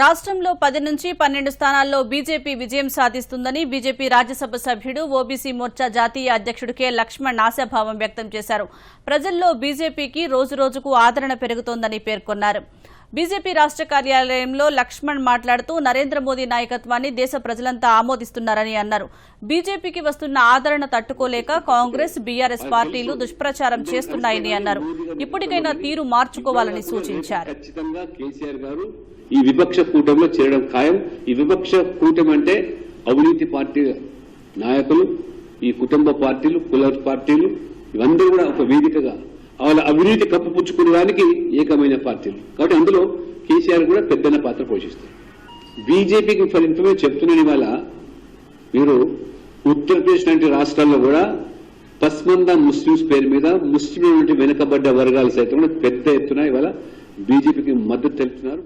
రాష్ట్రంలో పది నుంచి పన్నెండు స్థానాల్లో బీజేపీ విజయం సాధిస్తుందని బీజేపీ రాజ్యసభ సభ్యుడు ఓబీసీ మోర్చా జాతీయ అధ్యక్షుడు కె లక్ష్మణ్ ఆశాభావం వ్యక్తం చేశారు. ప్రజల్లో బీజేపీకి రోజురోజుకు ఆదరణ పెరుగుతోందని పేర్కొన్నారు. బీజేపీ రాష్ట్ర కార్యాలయంలో లక్ష్మణ్ మాట్లాడుతూ నరేంద్ర మోదీ నాయకత్వాన్ని దేశ ప్రజలంతా ఆమోదిస్తున్నారని అన్నారు. బీజేపీకి వస్తున్న ఆదరణ తట్టుకోలేక కాంగ్రెస్ బీఆర్ఎస్ పార్టీలు దుష్ప్రచారం చేస్తున్నాయని అన్నారు. ఇప్పటికైనా తీరు మార్చుకోవాలని సూచించారు. కేసీఆర్ గారు ఈ విపక్ష కూటమిలో చేరడం ఖాయం. ఈ విపక్ష కూటమి అంటే అవినీతి పార్టీ నాయకులు ఈ కుటుంబ పార్టీలు కుల పార్టీలు ఇవన్నీ కూడా ఒక వేదికగా వాళ్ళ అవినీతి కప్పుపుచ్చుకునేదానికి ఏకమైన పార్టీలు కాబట్టి అందులో కేసీఆర్ కూడా పెద్దన్న పాత్ర పోషిస్తారు. బీజేపీకి ఫర్ ఇన్ఫర్మేషన్ చెప్తున్నాను ఇవాళ మీరు ఉత్తరప్రదేశ్ లాంటి రాష్ట్రాల్లో కూడా పస్మందా ముస్లింస్ పేరు మీద ముస్లిం వెనుకబడ్డ వర్గాలు సైతం కూడా పెద్ద ఎత్తున ఇవాళ బీజేపీకి మద్దతు తెలుపుతున్నారు.